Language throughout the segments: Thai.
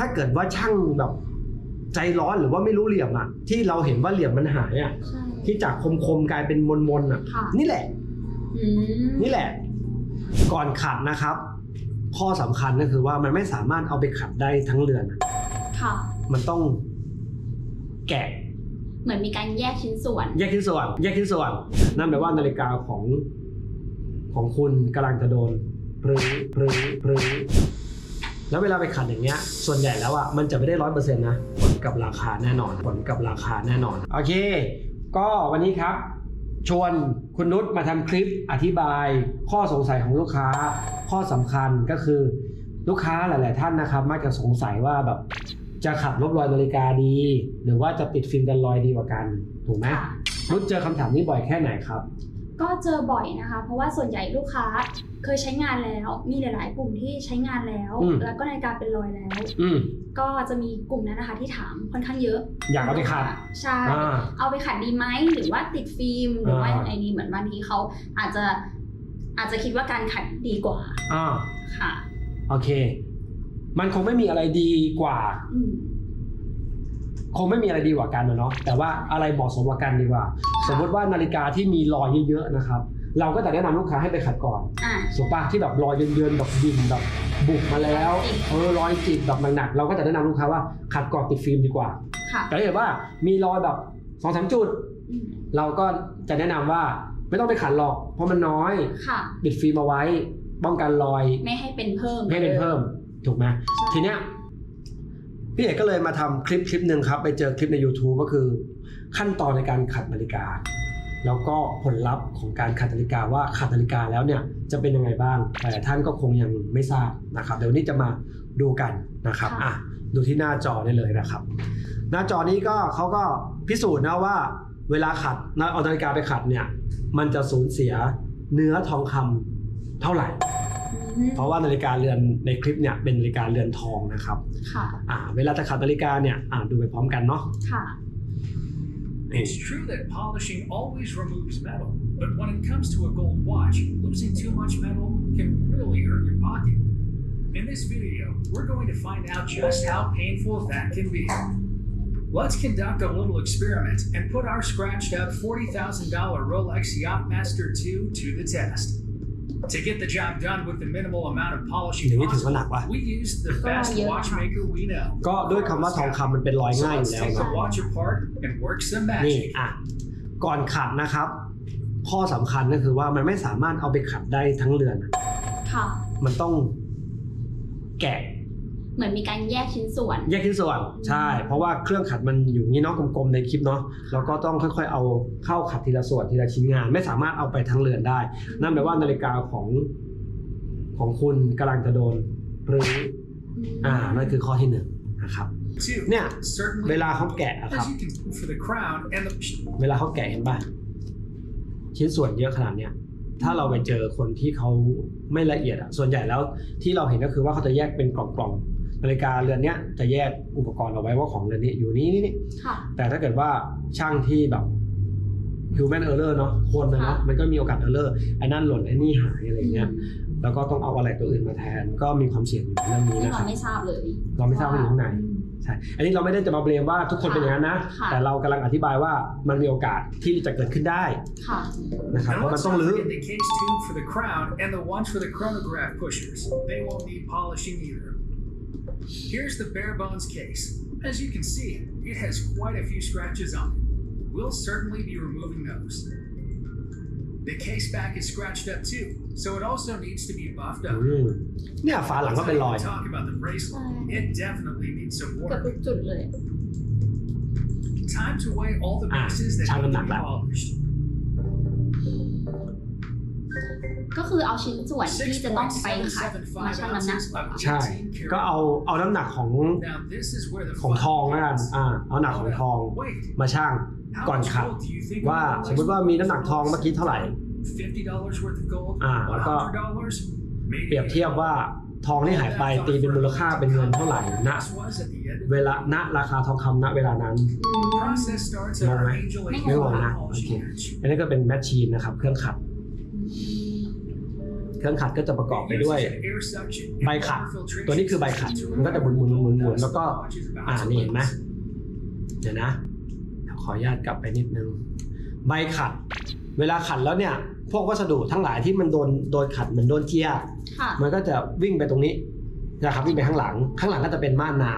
ถ้าเกิดว่าช่างแบบใจร้อนหรือว่าไม่รู้เหลี่ยมอะ ที่เราเห็นว่าเหลี่ยมมันหายอะ ใช่ ที่จากคมๆกลายเป็นมนๆอะ ค่ะ นี่แหละ อืมนี่แหละ ก่อนขัดนะครับ ข้อสำคัญก็คือว่ามันไม่สามารถเอาไปขัดได้ทั้งเรือนอะค่ะ มันต้องแกะ เหมือนมีการแยกชิ้นส่วน แยกชิ้นส่วน แยกชิ้นส่วน นั่นแปลว่านาฬิกาของของคุณกำลังจะโดนปรื้อปรื้อปรื้อ แล้วเวลาไปขัดอย่างเงี้ย ส่วนใหญ่แล้วอะมันจะไม่ได้ร้อยเปอร์เซ็นต์นะ ผลกับราคาแน่นอน ผลกับราคาแน่นอน โอเค ก็วันนี้ครับ ชวนคุณนุชมาทำคลิปอธิบาย ข้อสงสัยของลูกค้า ข้อสำคัญก็คือลูกค้าหลาย ๆ ท่านนะครับ มักจะสงสัยว่าแบบจะขัดลบรอยนาฬิกาดี หรือว่าจะติดฟิล์มกันรอยดีกว่ากัน ถูกไหมค่ะนุชเจอคำถามนี้บ่อยแค่ไหนครับ ก็เจอบ่อยนะคะ เพราะว่าส่วนใหญ่ลูกค้าเคยใช้งานแล้ว มีหลาย ๆ กลุ่มที่ใช้งานแล้ว อืม แล้วก็นาฬิกาเป็นรอยแล้ว อืม ก็จะมีกลุ่มนั้นนะคะที่ถามค่อนข้างเยอะอยากเอาไปขัดใช่ อ่า เอาไปขัดดีไหมหรือว่าติดฟิล์มหรือว่าอ่ายังไงดีเหมือนบางทีเขาอาจจะอาจจะคิดว่าการขัดดีกว่าอ่าค่ะ โอเค มันคงไม่มีอะไรดีกว่า อืม คงไม่มีอะไรดีกว่ากันนะเนาะแต่ว่าอะไรเหมาะสมกว่ากันดีกว่า สมมติว่านาฬิกาที่มีรอยเยอะๆนะครับเราก็จะแนะนำลูกค้าให้ไปขัดก่อนอ่า สุปะที่แบบรอยเยินๆแบบดิ่นแบบบุกมาแล้วจิก เออรอยจิกแบบหนักๆเราก็จะแนะนำลูกค้าว่าขัดก่อนติดฟิล์มดีกว่า ค่ะแต่ถ้าเกิดว่ามีรอยแบบสองสามจุด อืมเราก็จะแนะนำว่าไม่ต้องไปขัดหรอก เพราะมันน้อยค่ะ ปิดฟิล์มเอาไว้ป้องกันรอยไม่ให้เป็นเพิ่มไม่ให้เป็นเพิ่มถูกไหมใช่ทีเนี้ย พี่เอกก็เลยมาทำคลิปคลิปหนึ่งครับ ไปเจอคลิปใน YouTube ก็คือ ขั้นตอนในการขัดนาฬิกา แล้วก็ผลลัพธ์ของการขัดนาฬิกาว่าขัดนาฬิกาแล้วเนี่ยจะเป็นยังไงบ้างแต่ท่านก็คงยังไม่ทราบนะครับเดี๋ยววนนี้จะมาดูกันนะครับอะดูที่หน้าจอได้เลยนะครับ หน้าจอนี้ก็เขาก็พิสูจน์นะว่า เวลาขัดนะเอานาฬิกาไปขัดเนี่ยมันจะสูญเสียเนื้อทองคำเท่าไหร่อืม เพราะว่านาฬิกาเรือนในคลิปเนี่ยเป็นนาฬิกาเรือนทองนะครับ ค่ะ อ่า เวลาจะขัดนาฬิกาเนี่ย อ่าดูไปพร้อมกันเนาะ ค่ะ It's true that polishing always removes metal, but when it comes to a gold watch, losing too much metal can really hurt your pocket. In this video, we're going to find out just how painful that can be. Let's conduct a little experiment and put our scratched up $40,000 Rolex Yachtmaster 2 to the test. To get the job done with the minimal amount of polishing อย่างนี้ถือว่าหนัก possible, วะ we used the best yeah. watchmaker we know. ก็ด้วยคำว่าทองคำมันเป็นรอย So ง่ายอยู่ let's แล้ว take เนาะ the watch apart and work some นี่ magic. อะก่อนขัดนะครับ ข้อสำคัญก็คือว่ามันไม่สามารถเอาไปขัดได้ทั้งเรือนอะค่ะ มันต้องแกะ เหมือนมีการแยกชิ้นส่วน แยกชิ้นส่วนใช่ เพราะว่าเครื่องขัดมันอยู่อย่างนี้เนาะกลมๆในคลิปเนาะเราก็ต้องค่อยๆเอาเข้าขัดทีละส่วนทีละชิ้นงาน ไม่สามารถเอาไปทั้งเรือนได้ นั่นแปลว่านาฬิกาของของคุณกำลังจะโดนปรื้ออ่านั่นคือข้อที่หนึ่งนะครับ Two, เนี่ย certainly เวลาเขาแกะอะครับ as you can do for the crown and the เวลาเขาแกะเห็นป่ะชิ้นส่วนเยอะขนาดเนี้ยถ้าเราไปเจอคนที่เขาไม่ละเอียดอะส่วนใหญ่แล้วที่เราเห็นก็คือว่าเขาจะแยกเป็นกล่องๆ นาฬิกาเรือนเนี้ยจะแยกอุปกรณ์เอาไว้ว่าของเรือนนี้อยู่นี้นี่นี่ค่ะ แต่ถ้าเกิดว่าช่างที่แบบ human error เนาะคนนะเนาะค่ะมันก็มีโอกาส error ไอ้นั่นหล่นไอ้นี่หายอะไรเงี้ยแล้วก็ต้องเอาอะไรตัวอื่นมาแทน ก็มีความเสี่ยงอยู่ในเรื่องนี้ที่นะคเรารับไม่ทราบเลย เราไม่ทราบว่าอยู่ข้างในใช่อันนี้เราไม่ได้จะมาเบลมว่าทุกคนเป็นอย่างนั้นนะค่ะแต่เรากำลังอธิบายว่ามันมีโอกาสที่จะเกิดขึ้นได้ค่ะนะครับ Now ว่ามัน let's ต้อง not รื้อ forget the case tube for the crown and the ones for the chronograph pushers. They won't need polishing either. Here's the bare bones case. As you can see, it has quite a few scratches on it. We'll certainly be removing those. The case back is scratched up too, so it also needs to be buffed up. อืมเนี่ยฝาหลังก็เป็นรอย Let's not even talk about the bracelet. It definitely needs some เกือบ work. ทุกจุดเลย Time to weigh all the Ah, pieces that time need to to be knock that. polished. ก็คือเอาชิ้นส่วนที่จะต้องไปขัดมา6.775ชั่งน้ำหนัก ounces เหรอ of คะใช่18ก็ karat เอาเอาน้ำหนักของ Now this is where the ของ fun ทองแล้วกัน begins. อ่าเอาหนักของทอง Wait, มาช่าง how ก่อน much ขัด gold do you think ว่า a Rolex สมมติว่ามีน้ำหนักทองเมื่อกี้เท่าไหร่ fifty dollars worth of gold อ่าแล้วก็ dollars เปรียบเทียบว่าทองที่หายไปตีเป็นมูลค่าเป็นเงินเท่าไหร่ณ was at the end เวลาณราคาทองคำณเวลานั้นอืม process starts at No, our right? Angel ไม่ Eight งง gold นะ polishing โอเค bench. อันนี้ก็เป็นแมชชีนนะครับ เครื่องขัด เครื่องขัดก็จะประกอบไปด้วย It uses an air suction and ใบขัด water filtration ตัวนี้คือใบขัด มันก็จะหมุนหมุนหมุนหมุนแล้วก็อ่านี่เห็นไหมเดี๋ยวนะขออนุญาตกลับไปนิดนึง ใบขัด เวลาขัดแล้วเนี่ย พวกวัสดุทั้งหลายที่มันโดนโดนขัดเหมือนโดนเจียค่ะมันก็จะวิ่งไปตรงนี้นะครับวิ่งไปข้างหลัง ข้างหลังก็จะเป็นม่านน้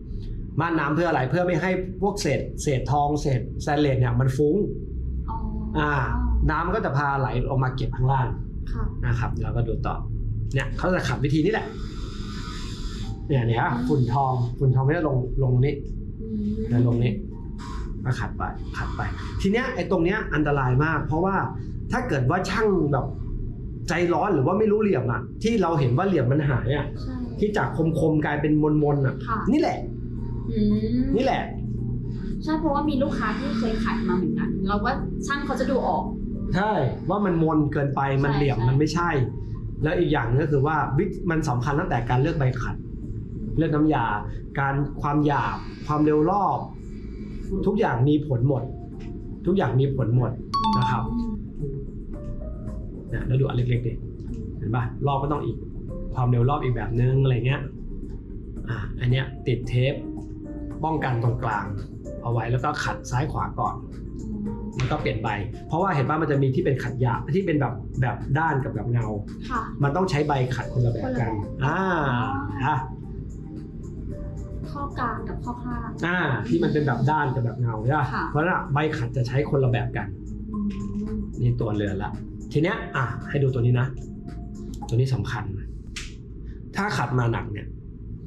ำม่านน้ำเพื่ออะไรเพื่อไม่ให้พวกเศษ เศษทองเศษแซนเลสเนี่ยมันฟุ้งอ๋ออ่า น้ำก็จะพาไหลออกมาเก็บข้างล่างค่ะ นะครับเราก็ดูต่อ เนี่ยเขาจะขัดวิธีนี้แหละ เนี่ยเนี่ยฮะฝุ่นทองฝุ่นทองไม่ได้ลงลงนี้อืมแล้วลงนี้ก็ขัดไปขัดไป ทีเนี้ยไอ้ตรงเนี้ยอันตรายมาก เพราะว่าถ้าเกิดว่าช่างแบบใจร้อนหรือว่าไม่รู้เหลี่ยมอะ ที่เราเห็นว่าเหลี่ยมมันหายอะใช่ที่จากคมๆกลายเป็นมนๆอะค่ะนี่แหละอืมนี่แหละใช่เพราะว่ามีลูกค้าที่เคยขัดมาเหมือนกันเราว่าช่างเขาจะดูออก ใช่ว่ามันมนเกินไปมันใช่เหลี่ยมใช่มันไม่ใช่ แล้วอีกอย่างหนึงก็คือว่าวิธีมันสำคัญตั้งแต่การเลือกใบขัด เลือกน้ำยา การความหยาบความเร็วรอบ ทุกอย่างมีผลหมด ทุกอย่างมีผลหมดนะครับเนี่ยแล้วดูอันเล็กๆดิเห็นปะรอบก็ต้องอีก ความเร็วรอบอีกแบบนึงอะไรเงี้ยอะอันเนี้ยติดเทปป้องกันตรงกลาง เอาไว้แล้วก็ขัดซ้ายขวาก่อน แล้วก็เปลี่ยนใบเพราะว่าเห็นป่ะมันจะมีที่เป็นขัดหยาบที่เป็นแบบแบบด้านกับแบบเงา ค่ะ มันต้องใช้ใบขัดคนละแบบกันคนละแบบอ่าอะข้อกลางกับข้อข้างอ่า ที่มันเป็นแบบด้านกับแบบเงาใช่ปะค่ะ เพราะฉะนั้นอะใบขัดจะใช้คนละแบบกันอืมนี่ตัวเรือนละ ทีเนี้ยอะให้ดูตัวนี้นะ ตัวนี้สำคัญ ถ้าขัดมาหนักเนี่ย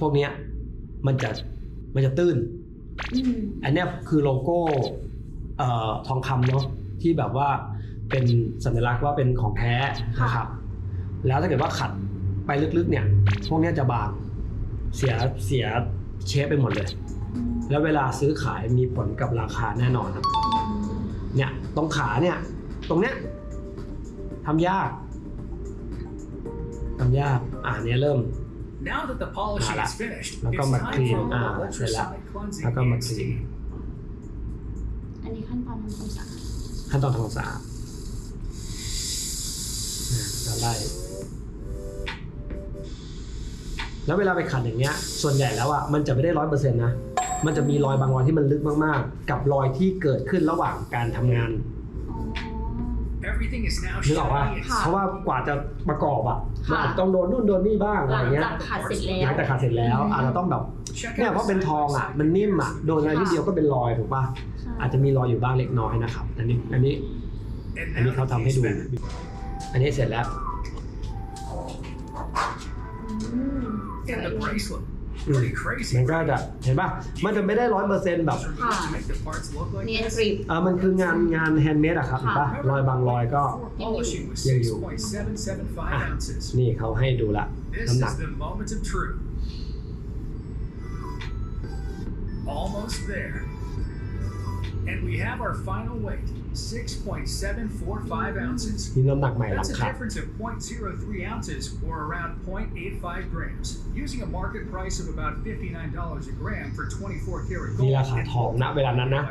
พวกเนี้ยมันจะมันจะตื้น อืม อันเนี้ยคือโลโก้เอ่อ ทองคำเนาะที่แบบว่าเป็นสัญลักษณ์ว่าเป็นของแท้นะครับแล้วถ้าเกิดว่าขัดไปลึกๆเนี่ย พวกเนี้ยจะบางเสียเสียเชฟไปหมดเลย แล้วเวลาซื้อขายมีผลกับราคาแน่นอนครับเนี่ยตรงขาเนี่ย ตรงเนี้ยทำยากทำยากอ่าเนี้ยเริ่ม Now that the polishing Ah, is finished, แล้วก็ it's มา time คลีน for a อ่า little เสร็จแล้ว ultrasonic cleansing แล้วก็มา and คลี น steam. อันนี้ขั้นตอนทำความสะอาดขั้นตอนทำความสะอาดเนี่ยจะไล่แล้วเวลาไปขัดอย่างเงี้ย ส่วนใหญ่แล้วอะมันจะไม่ได้ร้อยเปอร์เซ็นต์นะ มันจะมีรอยบางรอยที่มันลึกมากๆ กับรอยที่เกิดขึ้นระหว่างการทำงานอ๋อ Everything is now นึกออกป่ะ shiny and ค่ะเพราะว่ากว่าจะประกอบอะค่ะมันอาจจะต้องโดนนู่นโดนนี่บ้างหอะไรลังเงี้ยจากขัดเสร็จแล้วหลังจากขัดเสร็จแล้วอาจจะต้องแบบ Check เนี่ย out เพราะ the เป็นทองอะ มันนิ่มอะโดนอะไรนิดเดียวก็เป็นรอยถูกป่ะใช่อาจจะมีรอยอยู่บ้างเล็กน้อยนะครับ อันนี้อันนี้ And อันนี้ now เขา the ทำให้ case ดู bed. อันนี้เสร็จแล้วอืม And the bracelet. อืม Pretty crazy. มันก็จะเห็นป่ะ มันจะไม่ได้ร้อยเปอร์เซ็นต์แบบ Those are used to make the parts look like เนียน this. กริบเออมันคืองานงานแฮนด์เมดอะครับเห็นป่ะรอยบางรอยก็ Before polishing was ยังอยู่6.775 ounces. นี่เขาให้ดูละ This น้ำหนัก Almost there. And we have our final weight 6.745 ounces. นี่น้ำหนักใหม่หลัง That's a ขัด difference of 0.03 ounces or around 0.85 grams. Using a market price of about $59 a gram for 24 karat นี่ gold ราคาทองณเวลานั้นนะ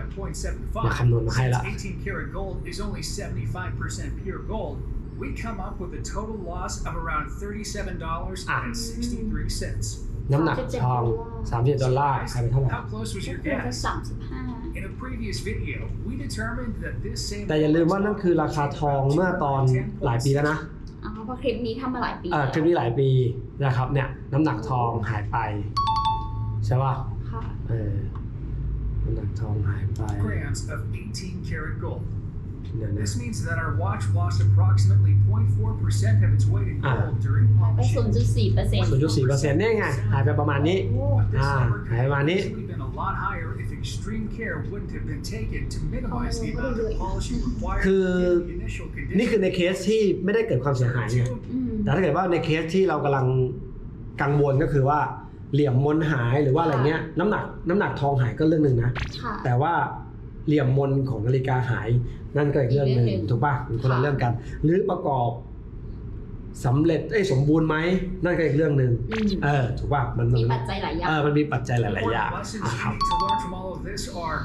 by มาคำนวณมาให้ 0.75, ละ since 18 karat gold is only 75% pure gold, we come up with a total loss of around $37.63. น้ำหนักทอง37ดอลลาร์ขายไปเท่าไหร่ How close was ก็ your คือจะ guess? สามสิบห้า In a previous video, we determined that this same แต่อย่าลืมว่านั่นคือราคาทองเมื่อตอนหลายปีแล้วนะอ๋อเพราะคลิปนี้ทำมาหลายปีเออคลิปนี้หลายปีนะครับเนี่ยน้ำหนักทองหายไป ใช่ป่ะค่ะ เออน้ำหนักทองหายไป grams of 18 karat gold. เดี๋ยวนะ This means that our watch lost approximately 0.4% of its weight in Ah. gold during ไปศูน polishing. ย์จุดสี่เปอร์เซ็นต์ศูนย์จุดสี่เปอร์เซ็นต์นี่ไงหายไปประมาณนี้โอ้ But this Ah, number could hay have mani. easily been a lot higher if extreme care wouldn't have been taken to minimize the Oh, amount of really? polishing required คือ- in the initial นี่คือ condition. ในเคสที่ไม่ได้เกิดความเสียหายไง อืม แต่ถ้าเกิดว่าในเคสที่เรากำลังกังวลก็คือว่าเหลี่ยมมนหายหรือว่าอะไรเงี้ยน้ำหนักน้ำหนักทองหายก็เรื่องหนึ่งนะ ค่ะ แต่ว่า เหลี่ยมมนของนาฬิกาหาย นั่นก็อีกเรื่องหนึ่งอีกเรื่องหนึ่งถูกป่ะเป็นคนละค่ะเรื่องกัน หรือประกอบสำเร็จเอ้ยสมบูรณ์ไหมนั่นก็อีกเรื่องหนึ่งอืมเออถูกป่ะมันมีมันปัจจัยหลายอย่างเออมันมีปัจจัยหลายๆ Important อย่าง lessons นะ you ครับ need to learn from all of this are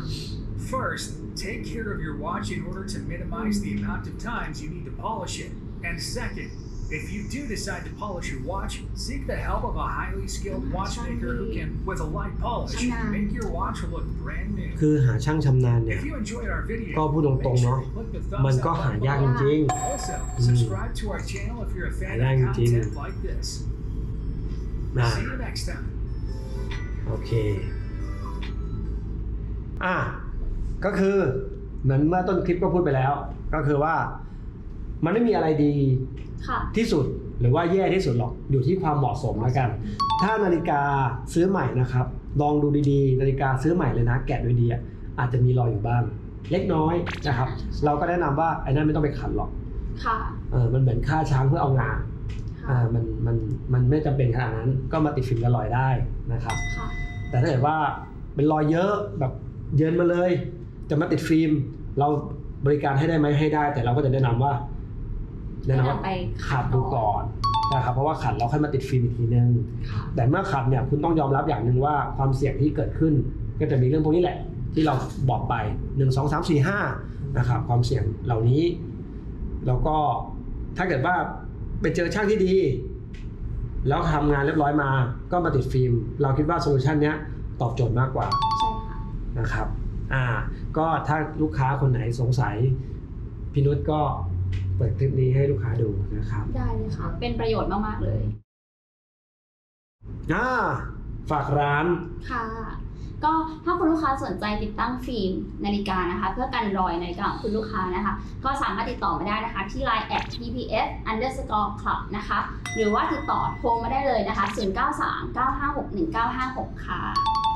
first, take care of your watch in order to minimize the amount of times you need to polish it. And second, If you do decide to polish your watch, seek the help of a highly skilled watchmaker who can, with a light polish, make your watch look brand new. คือหาช่างชำนาญเนี่ย If you enjoyed our video, ก็พูดตรงๆ make เนาะ sure to click the มัน thumbs ก็ up หา button ยาก below. จริง Also, subscribe to our channel if you're a fan of หายากจริง content like this. ๆนะ See you next time. โอเค อะ ก็คือเหมือนเมื่อต้นคลิปก็พูดไปแล้ว ก็คือว่า มันไม่มีอะไรดีค่ะ ที่สุดหรือว่าแย่ที่สุดหรอกอยู่ที่ความเหมาะสมแล้วกัน ถ้านาฬิกาซื้อใหม่นะครับ ลองดูดีๆ นาฬิกาซื้อใหม่เลยนะ แกะดูดีๆอะอาจจะมีรอยอยู่บ้างเล็กน้อยนะครับ เราก็แนะนำว่าไอ้นั่นไม่ต้องไปขัดหรอกค่ะเออมันเหมือนค่าช้างเพื่อเอางาค่ะอ่ามันมันมันไม่จำเป็นขนาดนั้นก็มาติดฟิล์มกันรอยได้นะครับค่ะแต่ถ้าเกิดว่าเป็นรอยเยอะแบบเยินมาเลย จะมาติดฟิล์ม เราบริการให้ได้ไหมให้ได้ แต่เราก็จะแนะนำว่า แนะนำว่าแนะนำไปขัดดูก่อนนะครับเพราะว่าขัดเราค่อยมาติดฟิล์มอีกทีนึงค่ะแต่เมื่อขัดเนี่ยคุณต้องยอมรับอย่างหนึ่งว่าความเสี่ยงที่เกิดขึ้น ก็จะมีเรื่องพวกนี้แหละ ที่เราบอกไป 1 2 3 4 5นะครับความเสี่ยงเหล่านี้ แล้วก็ถ้าเกิดว่าไปเจอช่างที่ดี แล้วทำงานเรียบร้อยมาก็มาติดฟิล์ม เราคิดว่าโซลูชันเนี้ยตอบโจทย์มากกว่าใช่ค่ะนะครับอ่าก็ถ้าลูกค้าคนไหนสงสัยพี่นุชก็ เปิดคลิปนี้ให้ลูกค้าดูนะครับได้เลยค่ะ เป็นประโยชน์มาก ๆ เลยอ่าฝากร้านค่ะ ก็ถ้าคุณลูกค้าสนใจติดตั้งฟิล์มนาฬิกานะคะ เพื่อกันรอยนาฬิกาของคุณลูกค้านะคะ ก็สามารถติดต่อมาได้นะคะที่ line at tps underscore club นะคะ หรือว่าติดต่อโทรมาได้เลยนะคะ 093 956 1956 ค่ะ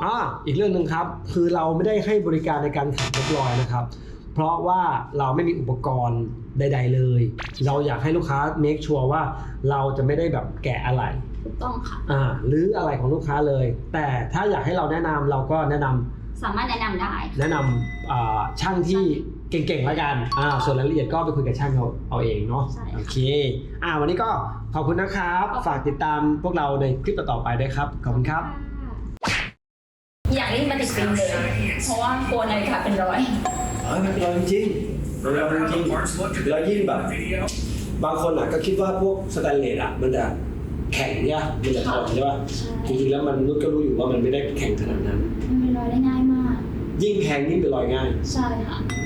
อ่าอีกเรื่องหนึ่งครับ คือเราไม่ได้ให้บริการในการขัดลบรอยนะครับ เพราะว่าเราไม่มีอุปกรณ์ใด ๆ เลย เราอยากให้ลูกค้า make sure ว่าเราจะไม่ได้แบบแกะอะไรถูกต้องค่ะอ่าหรืออะไรของลูกค้าเลย แต่ถ้าอยากให้เราแนะนำเราก็แนะนำสามารถแนะนำได้ แนะนำอ่าช่างที่เก่งๆแล้วกันอ่าส่วนรายละเอียดก็ไปคุยกับช่างเขาเอาเองเนาะใช่ค่ะ โอเคอ่าวันนี้ก็ขอบคุณนะครับขอบคุณฝากติดตามพวกเราในคลิปต่อๆไปด้วยครับขอบคุณครับ อยากรีบมาติดฟิล์มเลยเพราะว่ากลัวนาฬิกาเป็นรอย เฮ้ยมันเป็นรอยจริงๆมันเป็นรอย Remember จ how ริง the parts looked at แล้วยิ่ง the แบบ video? บางคนอะก็คิดว่าพวกสแตนเลสอะมันจะแข็งเนี่ยมันจะอ่อนใช่ป่ะใช่จริงๆแล้วมันนุชก็รู้อยู่ว่ามันไม่ได้แข็งขนาดนั้น มันเป็นรอยได้ง่ายมาก ยิ่งแข็งยิ่งเป็นรอยง่าย ใช่ค่ะอ